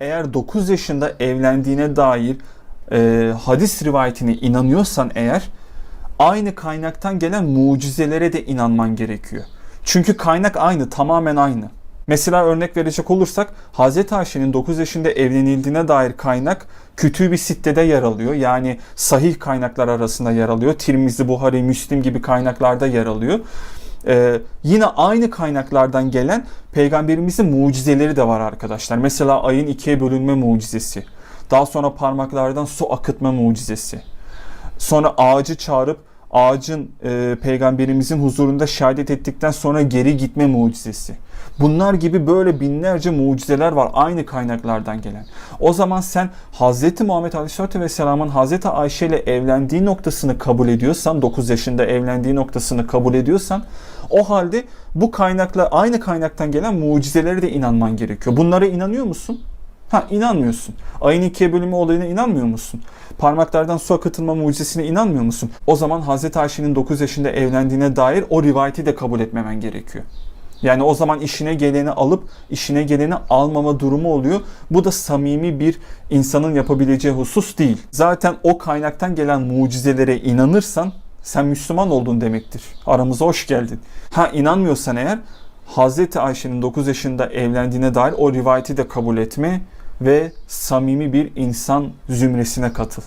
eğer 9 yaşında evlendiğine dair e, hadis rivayetine inanıyorsan eğer aynı kaynaktan gelen mucizelere de inanman gerekiyor. Çünkü kaynak aynı, tamamen aynı. Mesela örnek verecek olursak Hz. Ayşe'nin 9 yaşında evlenildiğine dair kaynak Kütüb-i Sitte'de yer alıyor. Yani sahih kaynaklar arasında yer alıyor. Tirmizi, Buhari, Müslim gibi kaynaklarda yer alıyor. Ee, yine aynı kaynaklardan gelen peygamberimizin mucizeleri de var arkadaşlar. Mesela ayın ikiye bölünme mucizesi. Daha sonra parmaklardan su akıtma mucizesi. Sonra ağacı çağırıp ağacın e, peygamberimizin huzurunda şehadet ettikten sonra geri gitme mucizesi. Bunlar gibi böyle binlerce mucizeler var aynı kaynaklardan gelen. O zaman sen Hz. Muhammed Aleyhisselatü Vesselam'ın Hz. Ayşe ile evlendiği noktasını kabul ediyorsan, 9 yaşında evlendiği noktasını kabul ediyorsan o halde bu kaynakla aynı kaynaktan gelen mucizelere de inanman gerekiyor. Bunlara inanıyor musun? Ha inanmıyorsun. Ayın ikiye bölümü olayına inanmıyor musun? Parmaklardan su akıtılma mucizesine inanmıyor musun? O zaman Hz. Ayşe'nin 9 yaşında evlendiğine dair o rivayeti de kabul etmemen gerekiyor. Yani o zaman işine geleni alıp işine geleni almama durumu oluyor. Bu da samimi bir insanın yapabileceği husus değil. Zaten o kaynaktan gelen mucizelere inanırsan sen Müslüman oldun demektir. Aramıza hoş geldin. Ha inanmıyorsan eğer Hazreti Ayşe'nin 9 yaşında evlendiğine dair o rivayeti de kabul etme ve samimi bir insan zümresine katıl.